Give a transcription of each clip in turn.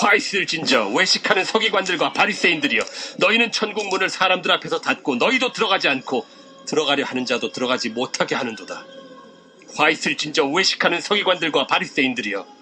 화이슬진저 외식하는 서기관들과 바리새인들이여 너희는 천국 문을 사람들 앞에서 닫고 너희도 들어가지 않고 들어가려 하는 자도 들어가지 못하게 하는도다. 화이슬진저 외식하는 서기관들과 바리새인들이여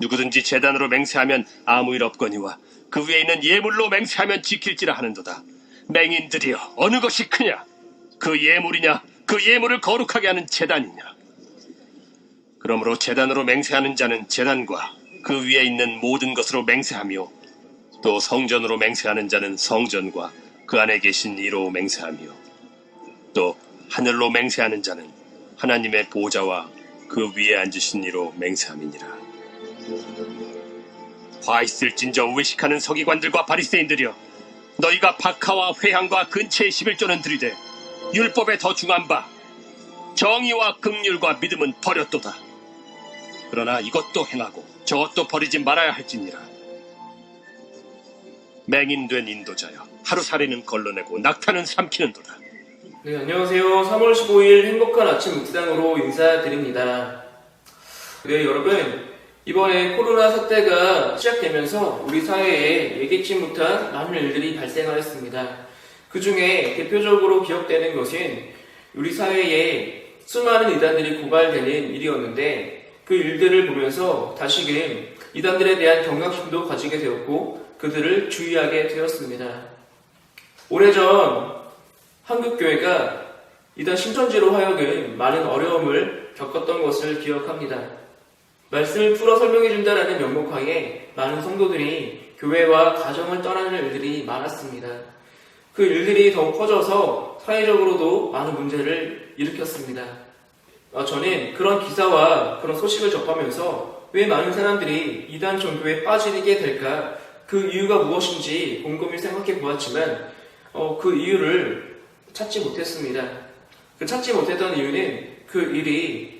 누구든지 재단으로 맹세하면 아무 일 없거니와 그 위에 있는 예물로 맹세하면 지킬지라 하는도다. 맹인들이여 어느 것이 크냐? 그 예물이냐? 그 예물을 거룩하게 하는 재단이냐? 그러므로 재단으로 맹세하는 자는 재단과 그 위에 있는 모든 것으로 맹세하며 또 성전으로 맹세하는 자는 성전과 그 안에 계신 이로 맹세하며 또 하늘로 맹세하는 자는 하나님의 보좌와 그 위에 앉으신 이로 맹세함이니라. 화 있을진저 외식하는 서기관들과 바리새인들이여 너희가 박하와 회향과 근처의 11조는 들이되 율법에 더 중한 바 정의와 긍휼과 믿음은 버렸도다. 그러나 이것도 행하고 저것도 버리지 말아야 할지니라. 맹인된 인도자여 하루살이는 걸러내고 낙타는 삼키는도다. 네, 안녕하세요. 3월 15일 행복한 아침 묵상으로 인사드립니다. 네, 여러분. 이번에 코로나 사태가 시작되면서 우리 사회에 예기치 못한 많은 일들이 발생하였습니다. 그 중에 대표적으로 기억되는 것은 우리 사회에 수많은 이단들이 고발되는 일이었는데 그 일들을 보면서 다시금 이단들에 대한 경각심도 가지게 되었고 그들을 주의하게 되었습니다. 오래전 한국교회가 이단 신천지로 하여금 많은 어려움을 겪었던 것을 기억합니다. 말씀을 풀어 설명해 준다라는 명목하에 많은 성도들이 교회와 가정을 떠나는 일들이 많았습니다. 그 일들이 더욱 커져서 사회적으로도 많은 문제를 일으켰습니다. 어, 저는 그런 기사와 그런 소식을 접하면서 왜 많은 사람들이 이단 종교에 빠지게 될까 그 이유가 무엇인지 곰곰이 생각해 보았지만 어, 그 이유를 찾지 못했습니다. 그 찾지 못했던 이유는 그 일이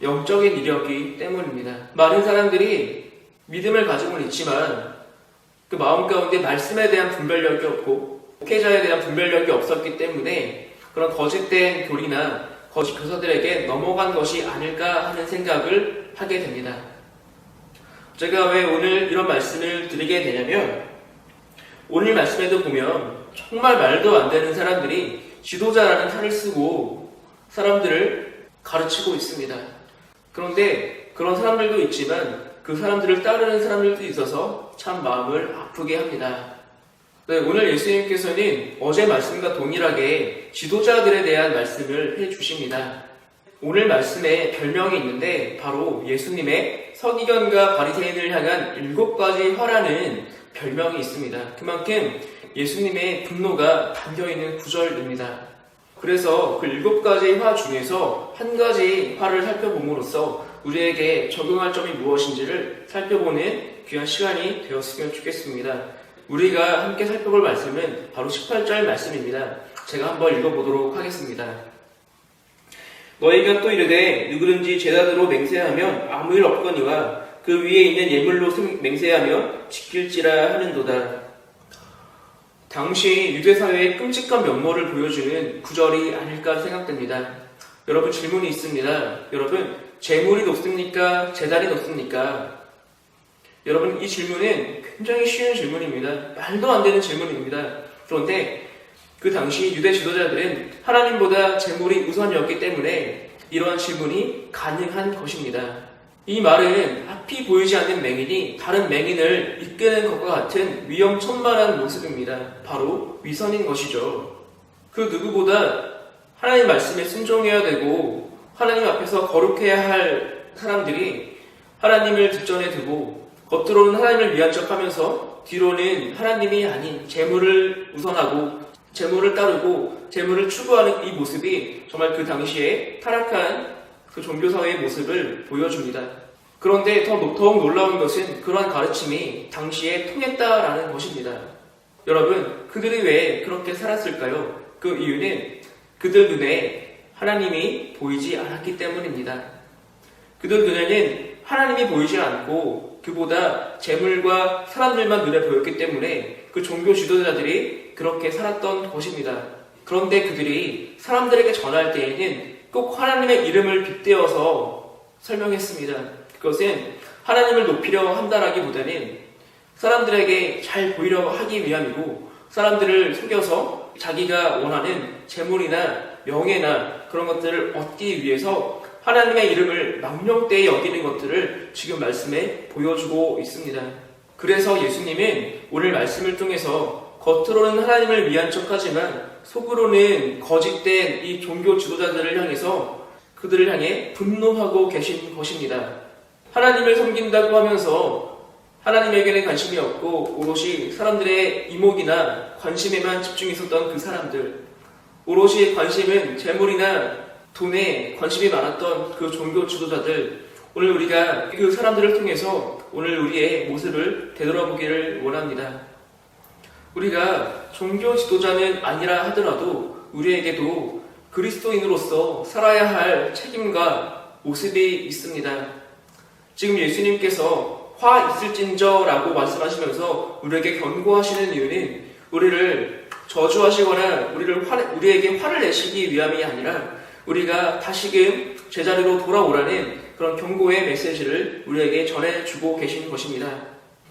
영적인 일이었기 때문입니다. 많은 사람들이 믿음을 가지고는 있지만 그 마음 가운데 말씀에 대한 분별력이 없고 목회자에 대한 분별력이 없었기 때문에 그런 거짓된 교리나 거짓 교사들에게 넘어간 것이 아닐까 하는 생각을 하게 됩니다. 제가 왜 오늘 이런 말씀을 드리게 되냐면 오늘 말씀에도 보면 정말 말도 안 되는 사람들이 지도자라는 탈을 쓰고 사람들을 가르치고 있습니다. 그런데 그런 사람들도 있지만 그 사람들을 따르는 사람들도 있어서 참 마음을 아프게 합니다. 네, 오늘 예수님께서는 어제 말씀과 동일하게 지도자들에 대한 말씀을 해 주십니다. 오늘 말씀에 별명이 있는데 바로 예수님의 서기관과 바리새인을 향한 일곱 가지 화라는 별명이 있습니다. 그만큼 예수님의 분노가 담겨 있는 구절입니다. 그래서 그 일곱 가지 화 중에서 한 가지 화를 살펴봄으로써 우리에게 적용할 점이 무엇인지를 살펴보는 귀한 시간이 되었으면 좋겠습니다. 우리가 함께 살펴볼 말씀은 바로 18절 말씀입니다. 제가 한번 읽어보도록 하겠습니다. 너희가 또 이르되 누구든지 제단으로 맹세하면 아무 일 없거니와 그 위에 있는 예물로 맹세하며 지킬지라 하는도다. 당시 유대 사회의 끔찍한 면모를 보여주는 구절이 아닐까 생각됩니다. 여러분 질문이 있습니다. 여러분 재물이 높습니까? 재단이 높습니까? 여러분 이 질문은 굉장히 쉬운 질문입니다. 말도 안 되는 질문입니다. 그런데 그 당시 유대 지도자들은 하나님보다 재물이 우선이었기 때문에 이러한 질문이 가능한 것입니다. 이 말은 앞이 보이지 않는 맹인이 다른 맹인을 이끄는 것과 같은 위험천만한 모습입니다. 바로 위선인 것이죠. 그 누구보다 하나님 말씀에 순종해야 되고 하나님 앞에서 거룩해야 할 사람들이 하나님을 뒷전에 두고 겉으로는 하나님을 위한 척 하면서 뒤로는 하나님이 아닌 재물을 우선하고 재물을 따르고 재물을 추구하는 이 모습이 정말 그 당시에 타락한 그 종교사회의 모습을 보여줍니다. 그런데 더 노- 더욱 놀라운 것은 그러한 가르침이 당시에 통했다라는 것입니다. 여러분, 그들이 왜 그렇게 살았을까요? 그 이유는 그들 눈에 하나님이 보이지 않았기 때문입니다. 그들 눈에는 하나님이 보이지 않고 그보다 재물과 사람들만 눈에 보였기 때문에 그 종교 지도자들이 그렇게 살았던 것입니다. 그런데 그들이 사람들에게 전할 때에는 꼭 하나님의 이름을 빗대어서 설명했습니다. 그것은 하나님을 높이려 한다라기보다는 사람들에게 잘 보이려 하기 위함이고 사람들을 속여서 자기가 원하는 재물이나 명예나 그런 것들을 얻기 위해서 하나님의 이름을 망령되이 여기는 것들을 지금 말씀에 보여주고 있습니다. 그래서 예수님은 오늘 말씀을 통해서 겉으로는 하나님을 위한 척하지만 속으로는 거짓된 이 종교 지도자들을 향해서 그들을 향해 분노하고 계신 것입니다. 하나님을 섬긴다고 하면서 하나님에게는 관심이 없고 오롯이 사람들의 이목이나 관심에만 집중했었던 그 사람들 오롯이 관심은 재물이나 돈에 관심이 많았던 그 종교 지도자들 오늘 우리가 그 사람들을 통해서 오늘 우리의 모습을 되돌아보기를 원합니다. 우리가 종교 지도자는 아니라 하더라도 우리에게도 그리스도인으로서 살아야 할 책임과 모습이 있습니다. 지금 예수님께서 화 있을진저라고 말씀하시면서 우리에게 경고하시는 이유는 우리를 저주하시거나 우리를 화, 우리에게 화를 내시기 위함이 아니라 우리가 다시금 제자리로 돌아오라는 그런 경고의 메시지를 우리에게 전해주고 계신 것입니다.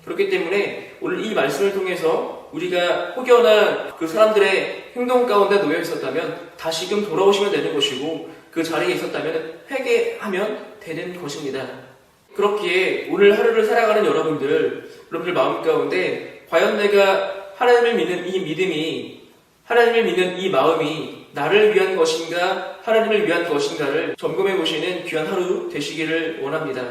그렇기 때문에 오늘 이 말씀을 통해서 우리가 혹여나 그 사람들의 행동 가운데 놓여 있었다면 다시금 돌아오시면 되는 것이고 그 자리에 있었다면 회개하면 되는 것입니다. 그렇기에 오늘 하루를 살아가는 여러분들, 여러분들 마음 가운데 과연 내가 하나님을 믿는 이 믿음이 하나님을 믿는 이 마음이 나를 위한 것인가 하나님을 위한 것인가를 점검해 보시는 귀한 하루 되시기를 원합니다.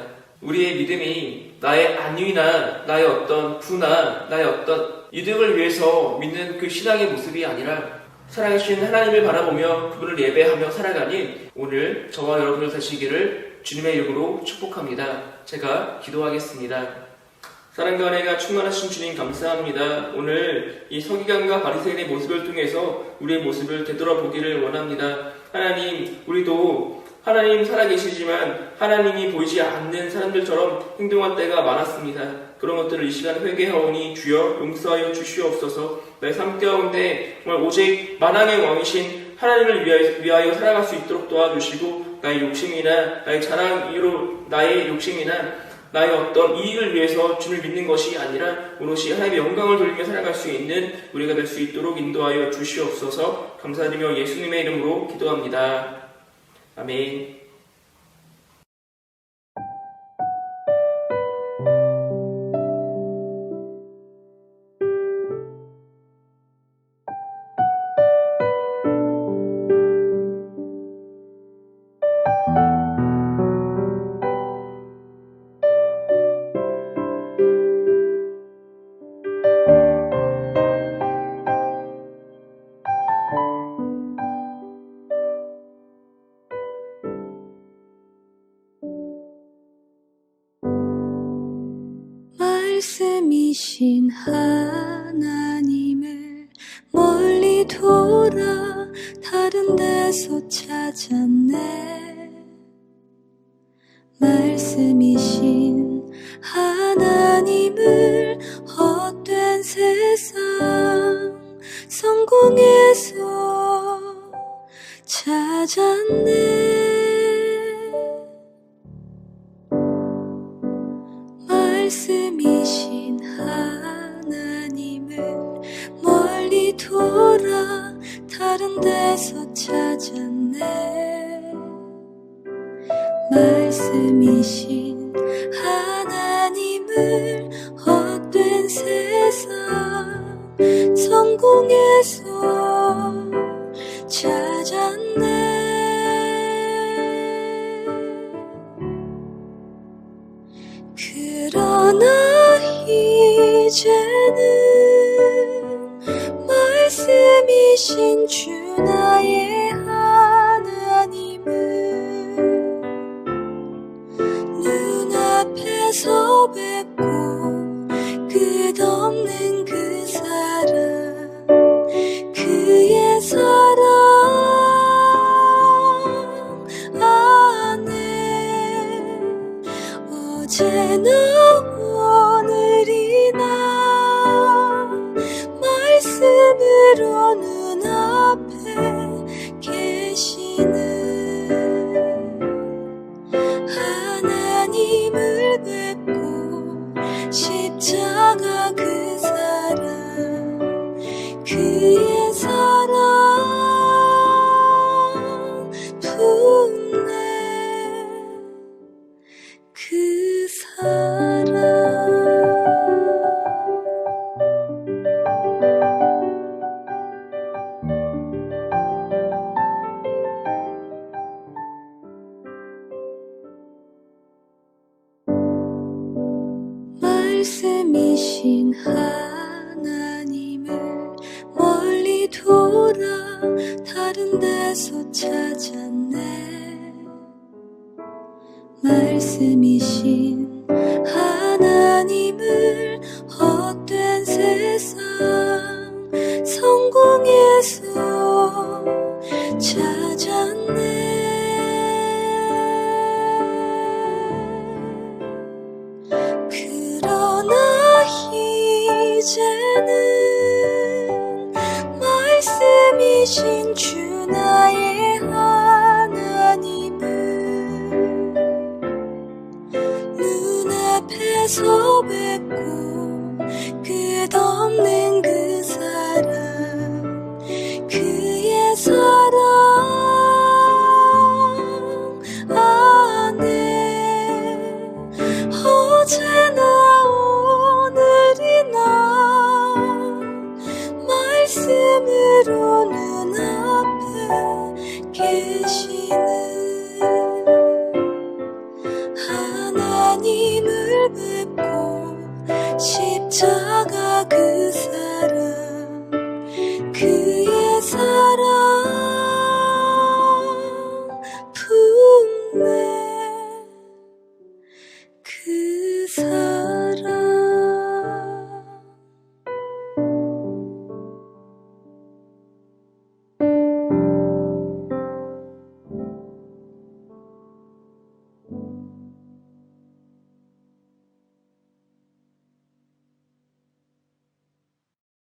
우리의 믿음이 나의 안위나 나의 어떤 부나 나의 어떤 이득을 위해서 믿는 그 신앙의 모습이 아니라 살아계신 하나님을 바라보며 그분을 예배하며 살아가니 오늘 저와 여러분들 되시기를 주님의 이름으로 축복합니다. 제가 기도하겠습니다. 사랑과 은혜가 충만하신 주님 감사합니다. 오늘 이 서기관과 바리새인의 모습을 통해서 우리의 모습을 되돌아보기를 원합니다. 하나님, 우리도 하나님 살아계시지만 하나님이 보이지 않는 사람들처럼 행동할 때가 많았습니다. 그런 것들을 이 시간 회개하오니 주여 용서하여 주시옵소서 내 삶 가운데 정말 오직 만왕의 왕이신 하나님을 위하여, 위하여 살아갈 수 있도록 도와주시고 나의 욕심이나 나의 자랑으로 나의 욕심이나 나의 어떤 이익을 위해서 주를 믿는 것이 아니라 오롯이 하나님의 영광을 돌리며 살아갈 수 있는 우리가 될 수 있도록 인도하여 주시옵소서 감사드리며 예수님의 이름으로 기도합니다. 아 말씀이신 하나님을 멀리 돌아 다른 데서 찾았네. 말씀이신 하나님을 헛된 세상 성공해서 찾았네 성공해서 찾았네. 그러나 이제 말씀이신 주 나의 하나님을 눈앞에서 뵙고 끝없는 그 그 말씀이신 하나님을 헛된 세상 성공에서 찾았네. 그러나 이제는 말씀이신 주 나의 눈앞에서 뵙고 끝없는 그